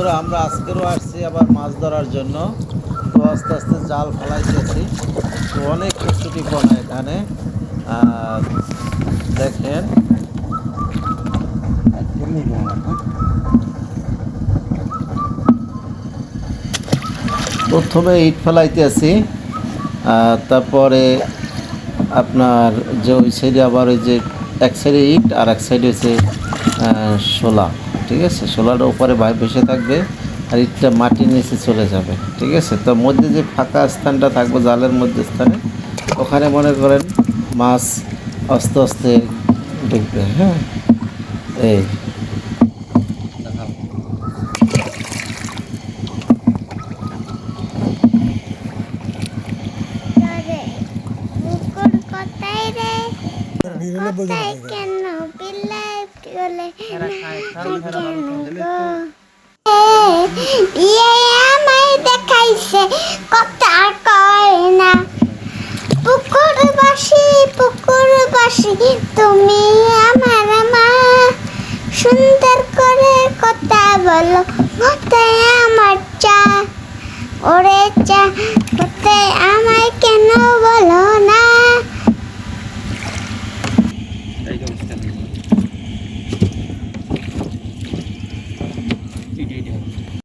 বন্ধুরা, আমরা আজকেরও আসছি আবার মাছ ধরার জন্য। তো আস্তে আস্তে জাল ফেলাইতেছি। তো অনেক কচুটি পনা এখানে। দেখেন, প্রথমে ইট ফেলাইতেছি। তারপরে আপনার যে ওই সাইডে আবার ওই যে এক সাইডে ইট, আর এক সাইডে হচ্ছে শোলা। ঠিক আছে? শোলাটা উপরে ভাই ভেসে থাকবে আর ইটটা মাটির নিচে চলে যাবে ঠিক আছে? তো মধ্যে যে ফাঁকা স্থানটা থাকবে জালের মধ্যে স্থানে ওখানে মনে করেন মাছ আস্তে আস্তে ঢুকবে হ্যাঁ? এই। কোথায় রে? কোথায় কেন? ইয়ে আমায় দেখাইছে কথা কয় না। পুকুর বাসি পুকুর বাসি তুমি আমার মা। সুন্দর করে কথা বলো কোথায় আমার চা। ওরে চা কোথায় আমায় কেন